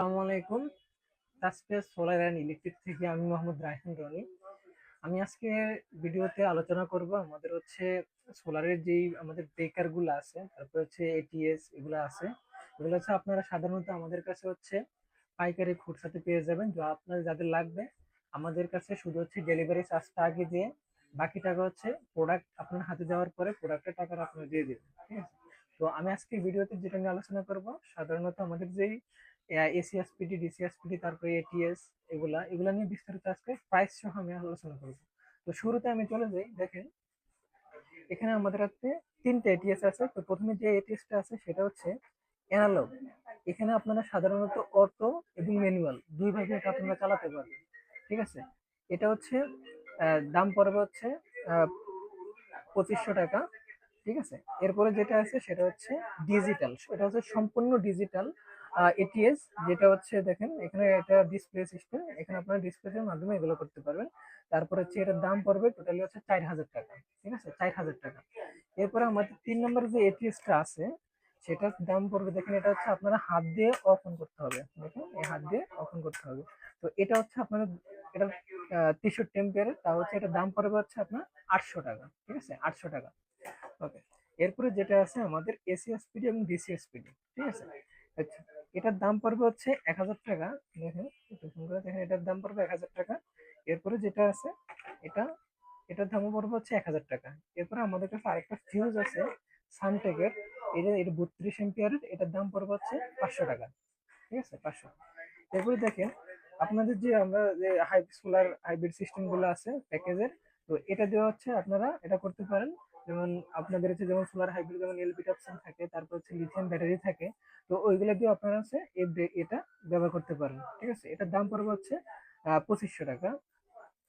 আসসালামু আলাইকুম। তাসপেস solar and electric থেকে আমি মোহাম্মদ রায়হান রনি। আমি আজকে ভিডিওতে আলোচনা করব আমাদের হচ্ছে সোলারের যেই আমাদের ব্রেকারগুলো আছে, তারপর হচ্ছে এটিএস এগুলো আছে। এগুলো হচ্ছে আপনারা সাধারণত আমাদের কাছে হচ্ছে পাইকারি খুচরাতে পেয়ে যাবেন। যা আপনার যাদের লাগবে, আমাদের কাছে শুধু হচ্ছে ডেলিভারি চার্জটা আগে দিয়ে বাকি টাকা হচ্ছে প্রোডাক্ট আপনার হাতে দেওয়ার পরে প্রোডাক্টের টাকাটা আপনি দিয়ে দেবেন, ঠিক আছে? তো আমি আজকে ভিডিওতে যেটা নিয়ে আলোচনা করব, সাধারণত আমাদের যেই এসিএসপিডি ডিসিএসপিডি তারপরে এটিএস এগুলা এগুলা নিয়ে বিস্তারিত আজকে প্রাইস সহ আমি আলোচনা করব। তো শুরুতে আমি চলে যাই, দেখেন। এখানে আমাদের হাতে তিনটে এটিএস আছে। তো প্রথমে যে এটিএসটা আছে, সেটা হচ্ছে অ্যানালগ এখানে আপনারা সাধারণত অটো এবং ম্যানুয়াল দুই ভাবে এটা আপনারা চালাতে পারবেন। ঠিক আছে? এটা হচ্ছে দাম পড়বে হচ্ছে পঁচিশশো টাকা। ঠিক আছে? এরপরে যেটা আছে, সেটা হচ্ছে ডিজিটাল এটা হচ্ছে সম্পূর্ণ ডিজিটাল এটিএস যেটা হচ্ছে দেখেন, এখানে এটা ডিসপ্লে সিস্টেম এখানে আপনারা ডিসপ্লের মাধ্যমে এগুলো করতে পারবেন। তারপর হচ্ছে এটার দাম পড়বে টোটালি হচ্ছে চার হাজার টাকা, ঠিক আছে? চার হাজার টাকা। এরপরে আমাদের তিন নম্বর যে এটিএসটা আছে, সেটার দাম পড়বে, দেখেন এটা হচ্ছে আপনারা হাত দিয়ে অফ অন করতে হবে, দেখেন, এই হাত দিয়ে অফ অন করতে হবে। তো এটা হচ্ছে আপনাদের, এটা তেষট্টি এম্পিয়ারের তা হচ্ছে এটার দাম পড়বে হচ্ছে আপনার আটশো টাকা, ঠিক আছে? আটশো টাকা। ওকে এরপরে যেটা আছে আমাদের এসিএসপিডি এবং ডিসি ডিসিএসপিডি ঠিক আছে? আচ্ছা এটার দাম পড়বে হচ্ছে এক হাজার টাকা। দেখেন দেখেন, এটার দাম পড়বে এক হাজার টাকা। এরপরে যেটা আছে, এটা, এটার দাম পড়বে হচ্ছে এক হাজার টাকা। এরপরে আমাদের কাছে আরেকটা ফিউজ আছে সানটেকের এটা এটা বত্রিশ এম্পিয়ারের এটার দাম পড়বে হচ্ছে পাঁচশো টাকা। ঠিক আছে, পাঁচশো। এরপরে দেখেন, আপনাদের যে আমরা যে হাই সোলার হাইব্রিড সিস্টেমগুলো আছে প্যাকেজের তো এটা দেওয়া হচ্ছে আপনারা এটা করতে পারেন। যেমন আপনাদের হচ্ছে যেমন সোলার হাইব্রিড যেমন এলপি অপশন থাকে, তারপর হচ্ছে লিথিয়াম ব্যাটারি থাকে, তো ওইগুলো দিয়ে আপনারা হচ্ছে এটা ব্যবহার করতে পারেন, ঠিক আছে? এটার দাম পড়বে হচ্ছে পঁচিশশো টাকা,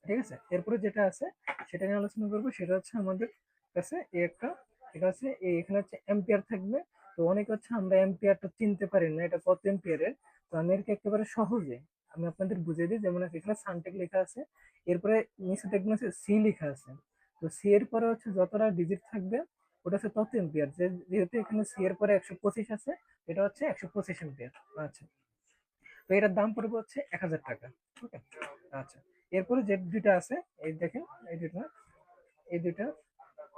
ঠিক আছে? এরপরে যেটা আছে, সেটা নিয়ে আলোচনা করব, সেটা হচ্ছে আমাদের কাছে এই একটা, এটা হচ্ছে এখানে হচ্ছে এম্পিয়ার থাকবে, তো অনেক হচ্ছে আমরা এম্পিয়ারটা চিনতে পারি না, এটা কত এম্পিয়ারের তো আমি এরকে একেবারে সহজে আমি আপনাদের বুঝিয়ে দিই, যেমন এখানে সানটেক লেখা আছে, এরপরে নিচে দেখবেন সি লেখা আছে তো সি এর পরে হচ্ছে যতটা ডিজিট থাকবে, ওটা হচ্ছে তত এম্পিয়ার যেহেতু এখানে সি এর পরে একশো পঁচিশ আছে, এটা হচ্ছে একশো পঁচিশ এম্পিয়ার আচ্ছা। তো এটার দাম পড়বে হচ্ছে এক হাজার টাকা। ওকে? আচ্ছা। এরপরে যে দুইটা আছে, এই দেখেন, এই দুটা এই দুটা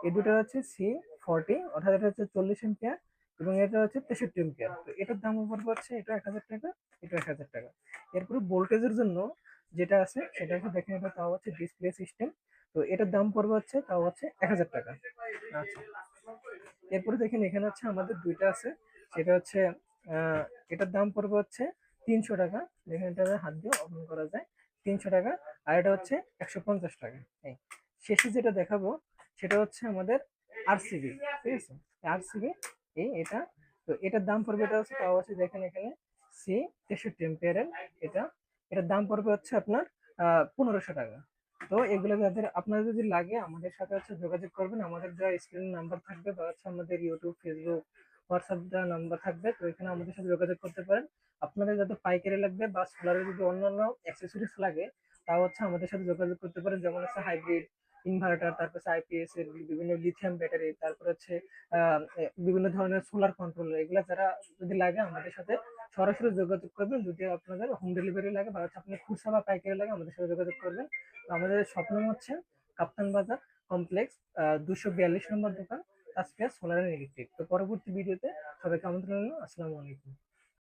এই দুটো হচ্ছে সি ফর্টি অর্থাৎ এটা হচ্ছে চল্লিশ এম্পিয়ার এবং এটা হচ্ছে তেষট্টি এম্পিয়ার তো এটার দাম পড়বে হচ্ছে এটা এক হাজার টাকা, এটা এক হাজার টাকা। এরপরে ভোল্টেজের জন্য যেটা আছে সেটা হচ্ছে দেখেন এটা তাও হচ্ছে ডিসপ্লে সিস্টেম তো এটার দাম পড়বে হচ্ছে তাও হচ্ছে এক হাজার টাকা। আচ্ছা। এরপরে দেখেন এখানে হচ্ছে আমাদের দুইটা আছে। সেটা হচ্ছে এটার দাম পড়বে হচ্ছে তিনশো টাকা। দেখেন এটা হাত দিয়ে ওপেন করা যায় তিনশো টাকা। আর এটা হচ্ছে একশো পঞ্চাশ টাকা। এই শেষে যেটা দেখাবো সেটা হচ্ছে আমাদের আরসিবি ঠিক আছে? আরসিবি এই এটা। তো এটার দাম পড়বে এটা হচ্ছে তাও হচ্ছে দেখেন এখানে সি তেষট্টি এম্পিয়ারের এটা। এটার দাম পড়বে হচ্ছে আপনার পনেরোশো টাকা। তো এগুলো যাদের, আপনারা যদি লাগে, আমাদের সাথে হচ্ছে যোগাযোগ করবেন। আমাদের যা স্ক্রিন নাম্বার থাকবে বা হচ্ছে আমাদের ইউটিউব ফেসবুক হোয়াটসঅ্যাপ যা নাম্বার থাকবে, তো এখানে আমাদের সাথে যোগাযোগ করতে পারেন। আপনাদের যাতে পাইকারি লাগবে বা সোলারের যদি অন্যান্য অ্যাক্সেসরিজ লাগে, তাও হচ্ছে আমাদের সাথে যোগাযোগ করতে পারেন। যেমন হচ্ছে হাইব্রিড ইনভার্টার, তারপর আইপিএস এর বিভিন্ন লিথিয়াম ব্যাটারি তারপর হচ্ছে বিভিন্ন ধরনের সোলার কন্ট্রোলার এগুলো যারা যদি লাগে আমাদের সাথে সরাসরি যোগাযোগ করবেন। যদি আপনাদের হোম ডেলিভারি লাগে বা হচ্ছে আপনি খুচরা বা পাইকারি লাগে, আমাদের সাথে যোগাযোগ করবেন। আমাদের স্বপ্ন হচ্ছে কাপ্তান বাজার কমপ্লেক্স দুশো বিয়াল্লিশ নম্বর দোকান আজকে সোলার ইলেকট্রিক তো পরবর্তী ভিডিওতে সবাইকে আমন্ত্রণ আসসালামু আলাইকুম।